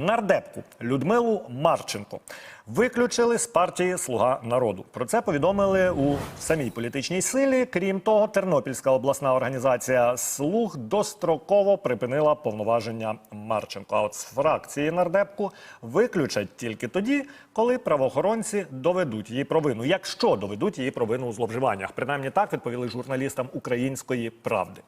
Нардепку Людмилу Марченко виключили з партії Слуга народу. Про це повідомили у самій політичній силі. Крім того, Тернопільська обласна організація Слуг достроково припинила повноваження Марченко. А от з фракції нардепку виключать тільки тоді, коли правоохоронці доведуть її провину. Якщо доведуть її провину у зловживаннях, принаймні так відповіли журналістам Української правди.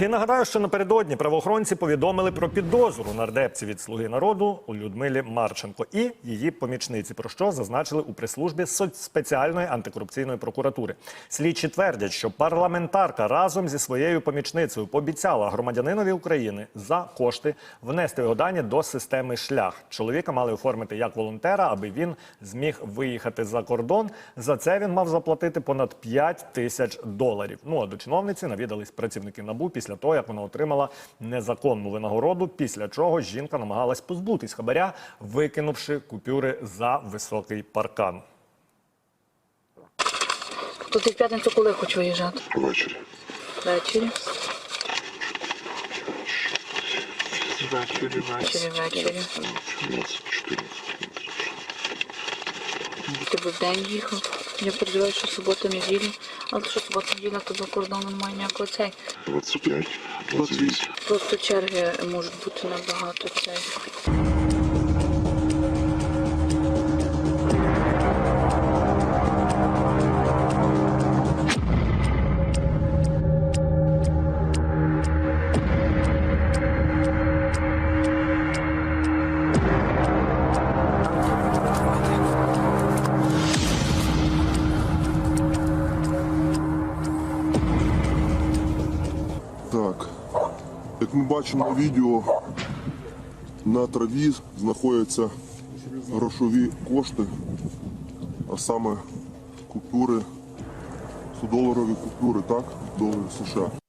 І нагадаю, що напередодні правоохоронці повідомили про підозру нардепці від слуги народу у Людмилі Марченко і її помічниці, про що зазначили у прес-службі соц- спеціальної антикорупційної прокуратури. Слідчі твердять, що парламентарка разом зі своєю помічницею пообіцяла громадянинові України за кошти внести його дані до системи шлях. Чоловіка мали оформити як волонтера, аби він зміг виїхати за кордон. За це він мав заплатити понад 5 тисяч доларів. Ну а до чиновниці навідались працівники набу після того, як вона отримала незаконну винагороду. Після чого жінка намагалась позбутись хабаря, викинувши купюри за високий паркан. То ти в п'ятницю коли хочеш виїжджати? Ввечері. Ввечері. Ввечері, Ввечері, ввечері. 14, 14. Ти б в день їхав. Я переживаю, що субота, неділя. Але що субота, неділя, то до кордону немає ніякого цей. 25, 28. Просто черги можуть бути набагато цей. Так, як ми бачимо на відео, на траві знаходяться грошові кошти, а саме купюри, 100-доларові купюри, так, доларів США.